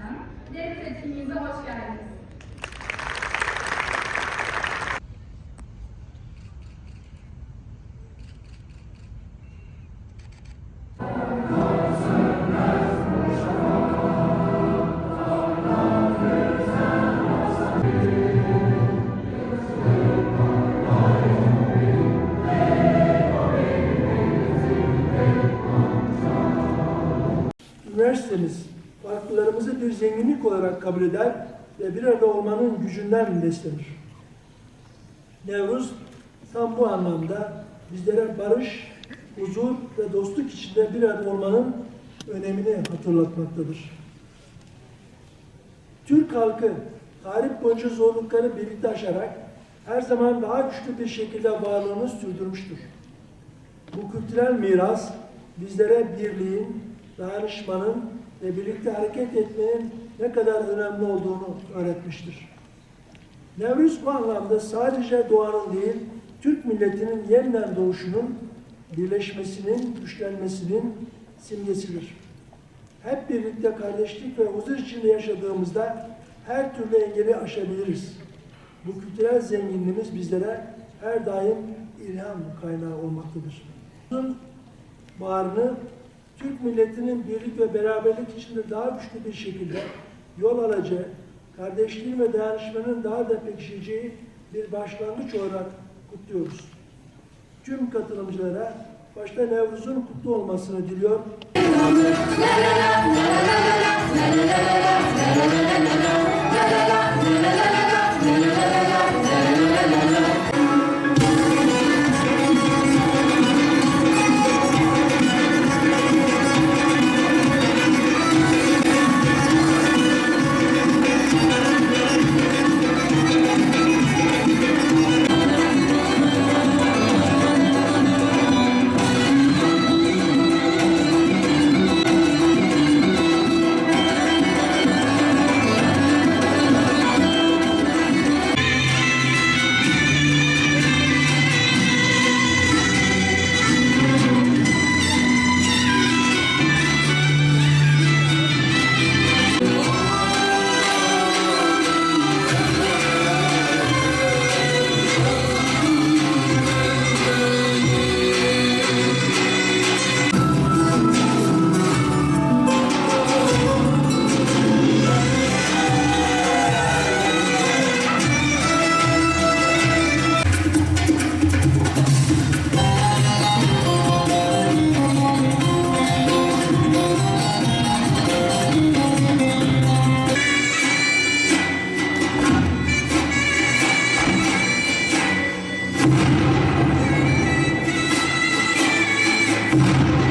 Başkanı. Devlet etkinliğimize hoş geldiniz. üniversiteniz farklılarımızı bir zenginlik olarak kabul eder ve bir arada olmanın gücünden beslenir. Nevruz tam bu anlamda bizlere barış, huzur ve dostluk içinde bir arada olmanın önemini hatırlatmaktadır. Türk halkı tarih boyunca zorlukları birlikte aşarak her zaman daha güçlü bir şekilde varlığını sürdürmüştür. Bu kültürel miras bizlere birliğin, dayanışmanın ve birlikte hareket etmenin ne kadar önemli olduğunu öğretmiştir. Nevruz bu anlamda sadece doğanın değil, Türk milletinin yeniden doğuşunun, birleşmesinin, güçlenmesinin simgesidir. Hep birlikte kardeşlik ve huzur içinde yaşadığımızda her türlü engeli aşabiliriz. Bu kültürel zenginliğimiz bizlere her daim ilham kaynağı olmaktadır. Bunun bağrını Türk milletinin birlik ve beraberlik içinde daha güçlü bir şekilde yol alacağı, kardeşliğin ve dayanışmanın daha da pekişeceği bir başlangıç olarak kutluyoruz. Tüm katılımcılara başta Nevruz'un kutlu olmasını diliyor. you